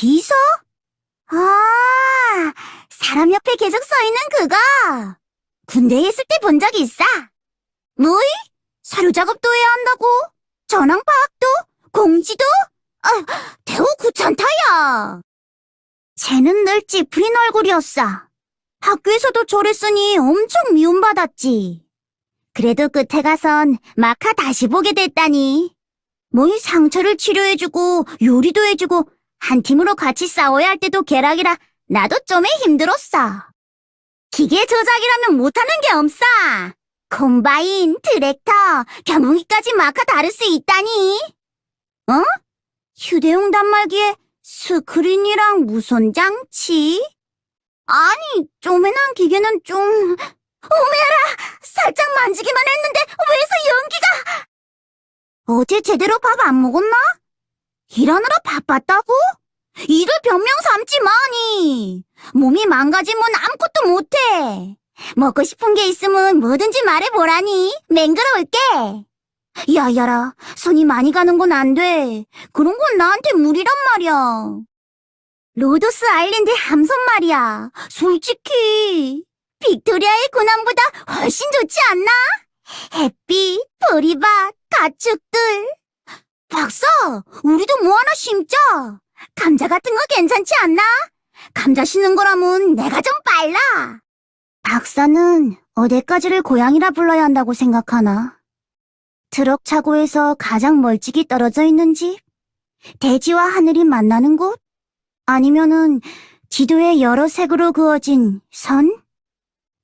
비서? 아, 사람 옆에 계속 서 있는 그거. 군대에 있을 때 본 적이 있어. 뭐이? 사료 작업도 해야 한다고? 전황 파악도? 공지도? 아, 대우 구천타야. 쟤는 늘 찌푸린 얼굴이었어. 학교에서도 저랬으니 엄청 미움받았지. 그래도 끝에 가선 마카 다시 보게 됐다니. 뭐이 상처를 치료해주고 요리도 해주고 한 팀으로 같이 싸워야 할 때도 계락이라 나도 좀에 힘들었어. 기계 조작이라면 못하는 게 없어. 콤바인, 트랙터, 겨뭉이까지 마카 다룰 수 있다니. 어? 휴대용 단말기에 스크린이랑 무선 장치? 아니, 쪼매난 기계는 좀... 오메라! 살짝 만지기만 했는데 왜서 연기가... 어제 제대로 밥 안 먹었나? 일하느라 바빴다고? 일을 변명 삼지 마니. 몸이 망가지면 아무것도 못해. 먹고 싶은 게 있으면 뭐든지 말해보라니. 맹그러울게. 야야라, 손이 많이 가는 건 안 돼. 그런 건 나한테 무리란 말이야. 로도스 아일랜드 함선 말이야. 솔직히 빅토리아의 군함보다 훨씬 좋지 않나? 햇빛, 보리밭, 가축들. 박사, 우리도 뭐 하나 심자. 감자 같은 거 괜찮지 않나? 감자 심는 거라면 내가 좀 빨라. 박사는 어디까지를 고향이라 불러야 한다고 생각하나? 트럭 차고에서 가장 멀찍이 떨어져 있는 집? 대지와 하늘이 만나는 곳? 아니면은 지도에 여러 색으로 그어진 선?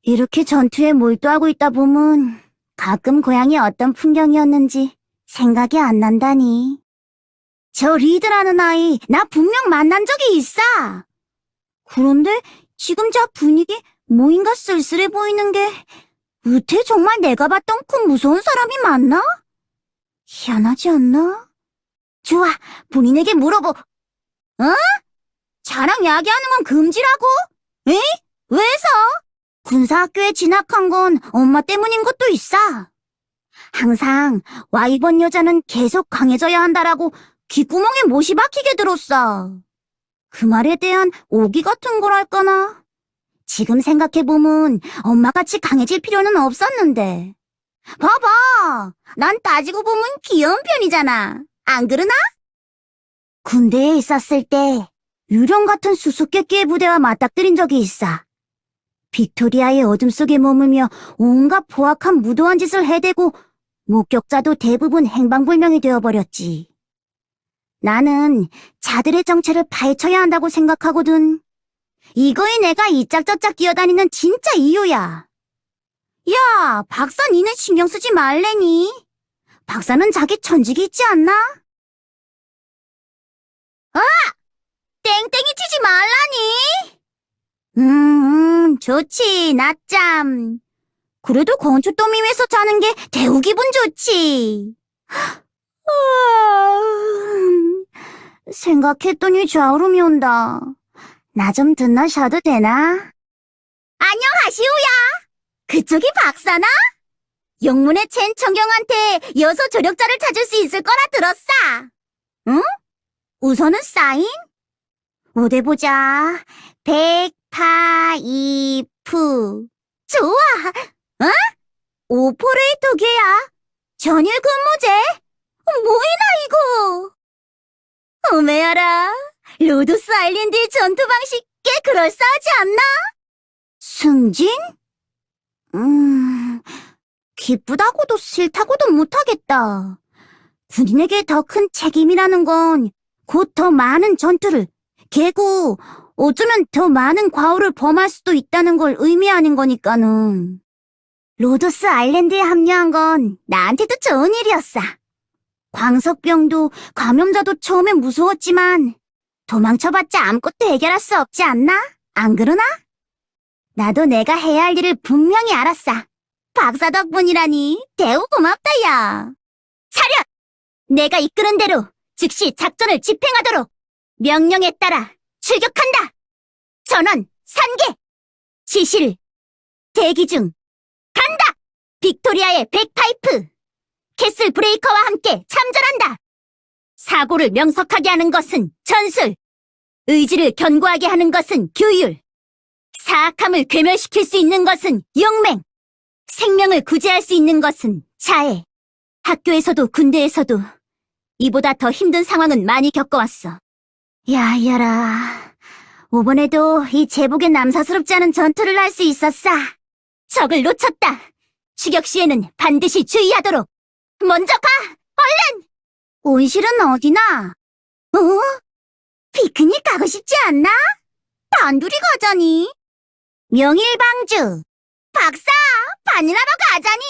이렇게 전투에 몰두하고 있다 보면 가끔 고향이 어떤 풍경이었는지 생각이 안 난다니. 저 리드라는 아이 나 분명 만난 적이 있어. 그런데 지금 저 분위기 뭐인가 쓸쓸해 보이는 게 우태 정말 내가 봤던 그 무서운 사람이 맞나? 희한하지 않나? 좋아, 본인에게 물어보. 어? 자랑 야기하는 건 금지라고? 에? 왜서? 군사학교에 진학한 건 엄마 때문인 것도 있어. 항상 와 이번 여자는 계속 강해져야 한다라고 귓구멍에 못이 박히게 들었어. 그 말에 대한 오기 같은 거랄까나. 지금 생각해보면 엄마같이 강해질 필요는 없었는데. 봐봐! 난 따지고 보면 귀여운 편이잖아. 안 그러나? 군대에 있었을 때 유령 같은 수수께끼의 부대와 맞닥뜨린 적이 있어. 빅토리아의 어둠 속에 머물며 온갖 포악한 무도한 짓을 해대고 목격자도 대부분 행방불명이 되어버렸지. 나는 자들의 정체를 파헤쳐야 한다고 생각하거든. 이거이 내가 이짝저짝 뛰어다니는 진짜 이유야. 야, 박사 니는 신경 쓰지 말래니. 박사는 자기 천직이 있지 않나? 아! 땡땡이 치지 말라니! 음, 음, 좋지, 낮잠. 그래도 건초더미에서 자는 게 대우 기분 좋지. 음, 생각했더니 좌우름이 온다. 나 좀 듣나 쉬어도 되나? 안녕하시오야. 그쪽이 박사나? 영문의 첸 청경한테 여소 조력자를 찾을 수 있을 거라 들었어. 응? 우선은 사인? 어디 보자. 백 파이프. 좋아. 어? 오퍼레이터 계야. 전일 근무제. 뭐이나 이거. 오메야라. 로도스 아일랜드의 전투 방식 꽤 그럴싸하지 않나? 승진? 음, 기쁘다고도 싫다고도 못하겠다. 군인에게 더 큰 책임이라는 건 곧 더 많은 전투를, 개고 어쩌면 더 많은 과오를 범할 수도 있다는 걸 의미하는 거니까는. 로도스 아일랜드에 합류한 건 나한테도 좋은 일이었어. 광석병도 감염자도 처음엔 무서웠지만 도망쳐봤자 아무것도 해결할 수 없지 않나? 안 그러나? 나도 내가 해야 할 일을 분명히 알았어. 박사 덕분이라니 대우 고맙다 야. 차렷! 내가 이끄는 대로 즉시 작전을 집행하도록 명령에 따라 출격한다. 전원 산계 지시를 대기 중 간다. 빅토리아의 백파이프 캐슬 브레이커와 함께 참전한다. 사고를 명석하게 하는 것은 전술. 의지를 견고하게 하는 것은 규율. 사악함을 괴멸시킬 수 있는 것은 용맹. 생명을 구제할 수 있는 것은 자애. 학교에서도 군대에서도 이보다 더 힘든 상황은 많이 겪어왔어. 야, 이하라. 이번에도 이 제복의 남사스럽지 않은 전투를 할 수 있었어. 적을 놓쳤다. 추격 시에는 반드시 주의하도록. 먼저 가! 얼른! 온실은 어디나? 어? 피크닉 가고 싶지 않나? 단둘이 가자니. 명일방주. 박사, 반일하러 가자니.